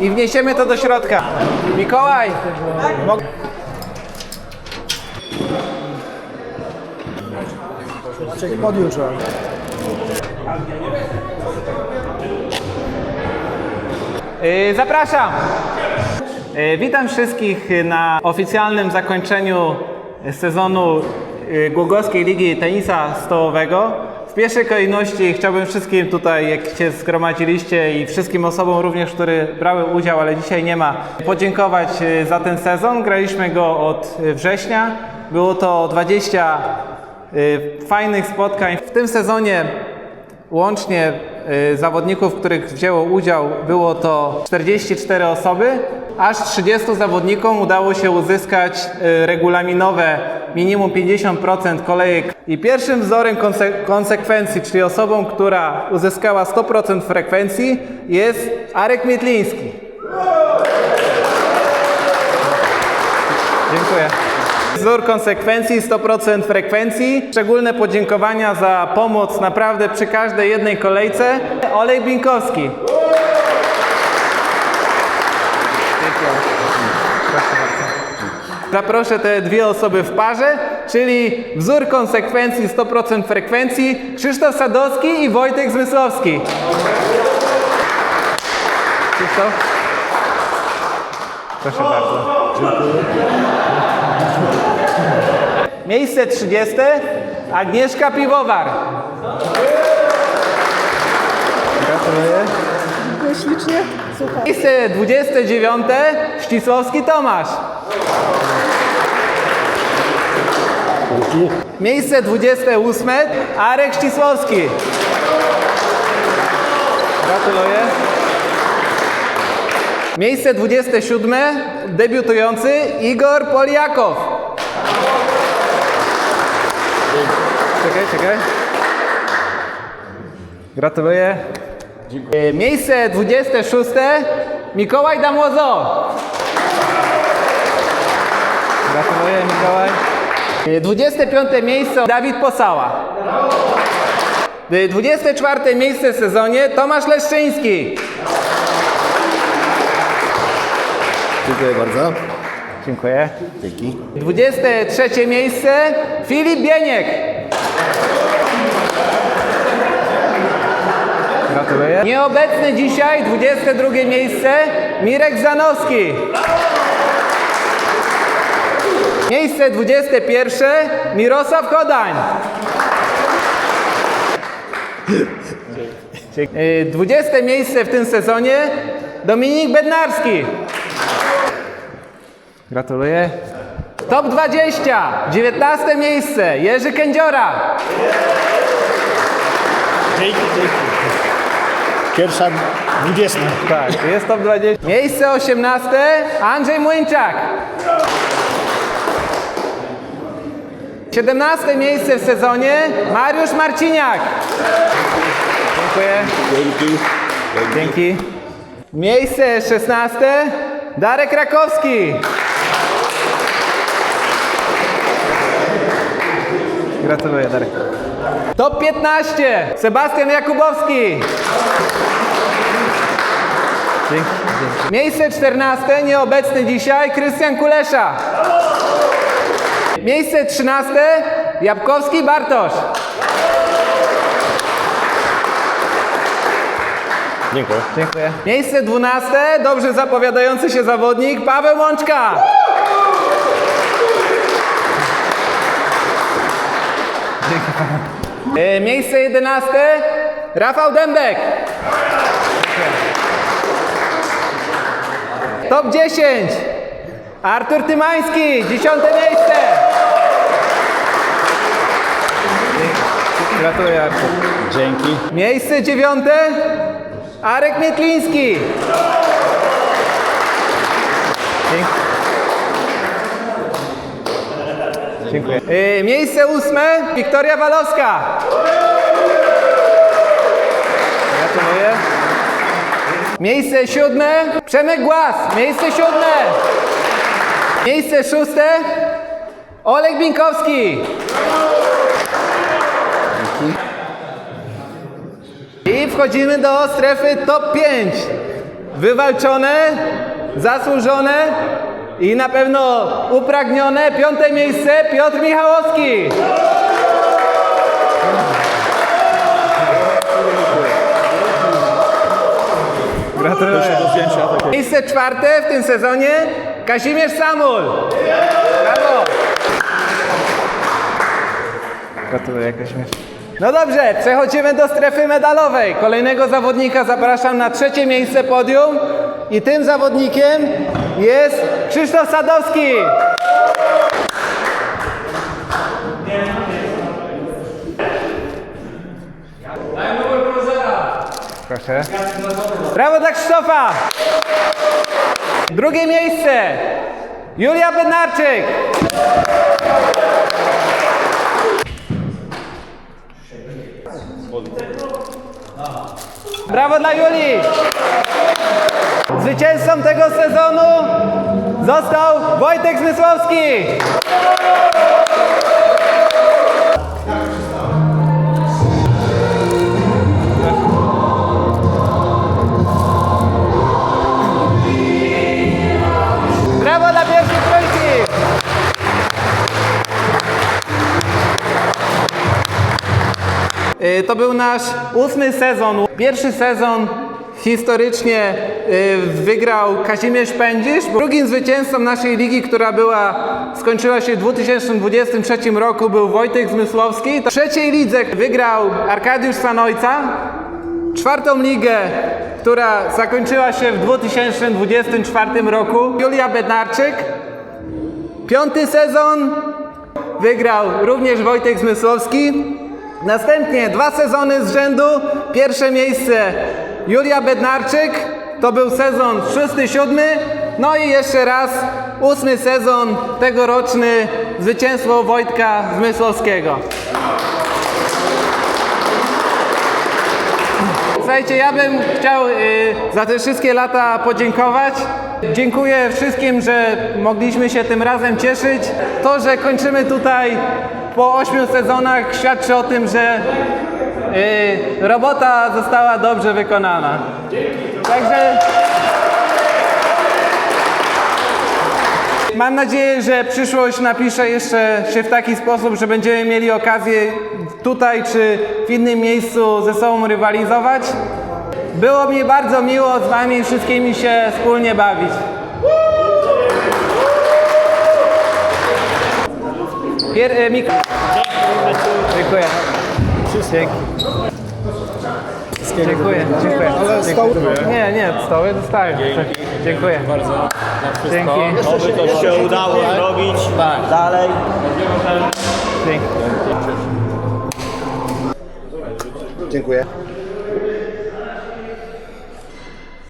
I wniesiemy to do środka. Mikołaj! Mog-. Yy, Zapraszam! Yy, Witam wszystkich na oficjalnym zakończeniu sezonu yy, Głogowskiej Ligi Tenisa Stołowego. W pierwszej kolejności chciałbym wszystkim tutaj, jak się zgromadziliście i wszystkim osobom również, które brały udział, ale dzisiaj nie ma, podziękować yy, za ten sezon. Graliśmy go od yy, września. Było to 20 yy, fajnych spotkań. W tym sezonie Łącznie y, zawodników, których wzięło udział, było to 44 osoby. Aż 30 zawodnikom udało się uzyskać y, regulaminowe minimum 50% kolejek. I pierwszym wzorem konse- konsekwencji, czyli osobą, która uzyskała 100% frekwencji, jest Arek Mietliński. Dziękuję. Wzór konsekwencji, 100% frekwencji. Szczególne podziękowania za pomoc naprawdę przy każdej jednej kolejce. Olej Binkowski. Dziękuję. Proszę bardzo. Zaproszę te dwie osoby w parze, czyli wzór konsekwencji 100% frekwencji Krzysztof Sadowski i Wojtek Zmysłowski. Krzysztof? Proszę bardzo. Miejsce 30. Agnieszka Piwowar. Gratuluję. Dziękuję ślicznie. Słuchaj. Miejsce 29. Ścisłowski Tomasz. Miejsce 28. Arek Ścisłowski. Gratuluję. Miejsce 27. Debiutujący Igor Poliakow. Czekaj, czekaj. Gratuluję. E, Miejsce 26. Mikołaj Damozo. Gratuluję Mikołaj. E, 25 miejsce Dawid Posała. E, 24 miejsce w sezonie Tomasz Leszczyński. Dziękuję bardzo. Dziękuję. Dzięki. 23 miejsce Filip Bieniek. Gratuluję. Nieobecny dzisiaj 22 miejsce Mirek Zanowski. Miejsce 21 Mirosław Kodań. Y, 20 miejsce w tym sezonie Dominik Bednarski. Gratuluję. Top 20, 19 miejsce, Jerzy Kędziora. Dzięki, dzięki. Pierwsza dwudziesta. Tak, jest top 20. Miejsce 18, Andrzej Młyńczak. 17 miejsce w sezonie, Mariusz Marciniak. Dziękuję. Dzięki. Dzięki. Miejsce 16, Darek Rakowski. Gratuluję, Darek. Top 15, Sebastian Jakubowski. Dzięki. Dzięki. Miejsce 14, nieobecny dzisiaj, Krystian Kulesza. Miejsce 13, Jabłkowski Bartosz. Dziękuję. Dziękuję. Miejsce 12, dobrze zapowiadający się zawodnik, Paweł Łączka. Dzięki. E, Miejsce 11, Rafał Dębek. Top 10, Artur Tymański, 10 miejsce. Gratuluję Artur. Dzięki. Miejsce dziewiąte Arek Mietliński. Dzięki. Dziękuję. Y, miejsce ósme Wiktoria Walowska. Gratuluję. Miejsce siódme Przemek Głaz. Miejsce siódme. Miejsce szóste Olek Binkowski. I wchodzimy do strefy top 5. wywalczone, zasłużone i na pewno upragnione piąte miejsce Piotr Michałowski. Miejsce czwarte w tym sezonie Kazimierz Samul. Brawo. Gratuluję Kazimierz. No dobrze, przechodzimy do strefy medalowej. Kolejnego zawodnika zapraszam na trzecie miejsce podium i tym zawodnikiem jest Krzysztof Sadowski. Proszę. Brawo dla Krzysztofa! Drugie miejsce Julia Bednarczyk. Brawo dla Julii! Zwycięzcą tego sezonu został Wojtek Zmysłowski. To był nasz ósmy sezon. Pierwszy sezon historycznie y, wygrał Kazimierz Pędzisz. Drugim zwycięzcą naszej ligi, która była, skończyła się w 2023 roku, był Wojtek Zmysłowski. W trzeciej lidze wygrał Arkadiusz Sanojca. Czwartą ligę, która zakończyła się w 2024 roku, Julia Bednarczyk. Piąty sezon wygrał również Wojtek Zmysłowski. Następnie dwa sezony z rzędu. Pierwsze miejsce Julia Bednarczyk. To był sezon szósty, siódmy. No i jeszcze raz ósmy sezon tegoroczny zwycięstwo Wojtka Zmysłowskiego. Słuchajcie, ja bym chciał y, za te wszystkie lata podziękować. Dziękuję wszystkim, że mogliśmy się tym razem cieszyć. To, że kończymy tutaj po ośmiu sezonach świadczy o tym, że y, robota została dobrze wykonana. Także mam nadzieję, że przyszłość napisze jeszcze się w taki sposób, że będziemy mieli okazję tutaj czy w innym miejscu ze sobą rywalizować. Było mi bardzo miło z Wami wszystkimi się wspólnie bawić. Pier, e, Mik- Dziękuję. Dzięki. Dziękuję, dziękuję. Ale stoły? Nie, nie, stoły dostaję. Dziękuję. bardzo. Dzięki. Oby to się udało zrobić. Tak. Dalej. Dzięki. Dziękuję.